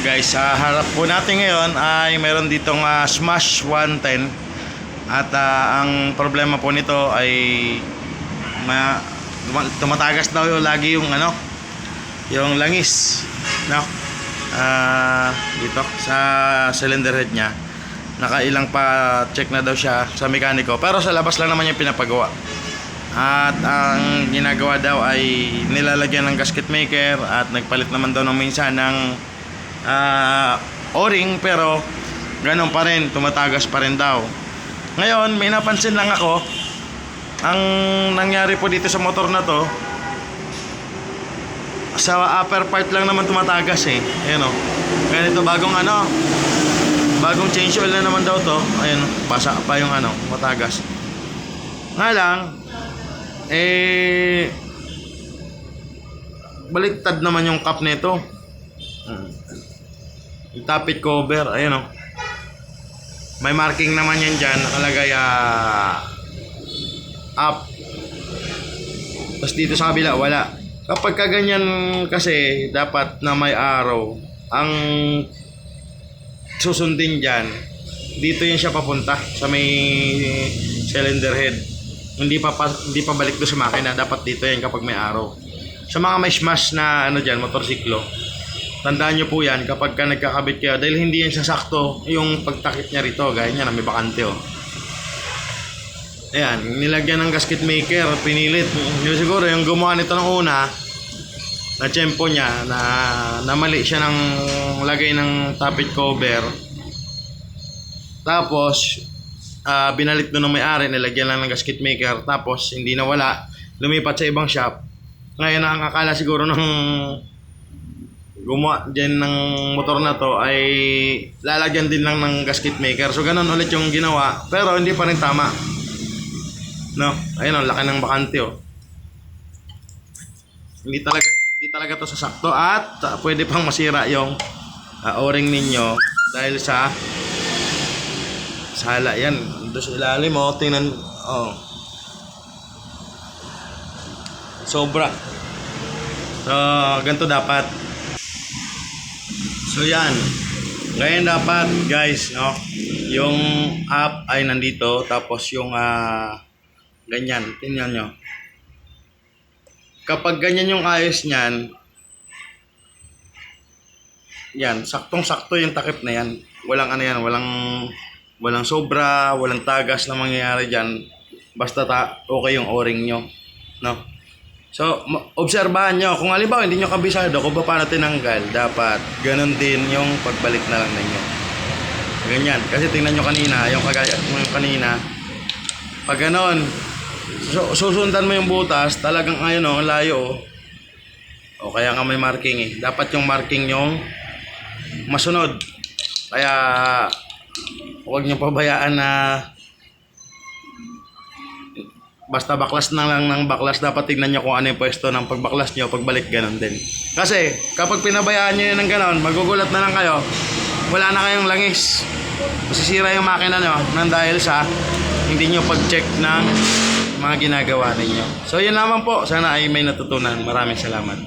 guys, sa harap po natin ngayon ay meron ditong ah, Smash 110 at ah, ang problema po nito ay ma, tuma- tumatagas daw yung lagi yung ano yung langis no? Ah, dito sa cylinder head niya. Nakailang pa check na daw siya sa mekaniko pero sa labas lang naman yung pinapagawa. At ang ginagawa daw ay nilalagyan ng gasket maker at nagpalit naman daw ng minsan ng ah, o-ring pero ganun pa rin, tumatagas pa rin daw. Ngayon, may napansin lang ako ang nangyari po dito sa motor na to sa upper part lang naman tumatagas eh. Ayan o. Ganito bagong ano bagong change oil na naman daw to. Ayan, basa pa yung ano, matagas. Nga lang, eh, baliktad naman yung cup nito. Yung tapit cover, ayun oh. May marking naman yan dyan, nakalagay ah, up. Tapos dito sa kabila, wala. Kapag kaganyan kasi, dapat na may arrow. Ang susundin dyan, dito yun siya papunta sa may cylinder head. Hindi pa, pa hindi pa balik do sa makina, dapat dito yan kapag may araw. Sa mga may smash na ano diyan, motorsiklo, tandaan nyo po yan kapag ka nagkakabit kayo dahil hindi yan sasakto yung pagtakip niya rito, gaya niya na may bakante oh. Ayan, nilagyan ng gasket maker, pinilit. Yung siguro yung gumawa nito ng una, na tiyempo niya, na, na mali siya ng lagay ng tapit cover. Tapos, ah binalik doon ng may-ari, nilagyan lang ng gasket maker. Tapos, hindi na wala. Lumipat sa ibang shop. Ngayon, ang akala siguro ng gumawa dyan ng motor na to ay lalagyan din lang ng gasket maker. So, ganun ulit yung ginawa. Pero, hindi pa rin tama. No? Ayun, oh, laki ng bakante, oh. Hindi talaga hindi talaga to sasakto at ah, pwede pang masira yung ah, o-ring ninyo dahil sa sala yan doon sa ilalim mo tingnan oh sobra so ganito dapat so yan ngayon dapat guys no yung app ay nandito tapos yung ah ganyan tingnan nyo kapag ganyan yung ayos niyan, yan, saktong-sakto yung takip na yan. Walang ano yan, walang walang sobra, walang tagas na mangyayari diyan. Basta ta okay yung o-ring nyo, no? So, obserbahan nyo. Kung halimbawa hindi nyo kabisado kung paano tinanggal, dapat ganun din yung pagbalik na lang ninyo. Ganyan. Kasi tingnan nyo kanina, yung kagaya yung kanina, pag ganon, So, susundan mo yung butas, talagang ayun oh, ang layo oh. O kaya nga may marking eh. Dapat yung marking yung masunod. Kaya huwag niyo pabayaan na basta baklas na lang ng baklas dapat tignan niyo kung ano yung pwesto ng pagbaklas niyo pagbalik ganun din. Kasi kapag pinabayaan niyo yun ng ganun, magugulat na lang kayo. Wala na kayong langis. Masisira yung makina niyo nang dahil sa hindi niyo pag-check ng mga ginagawa ninyo. So yun lamang po. Sana ay may natutunan. Maraming salamat.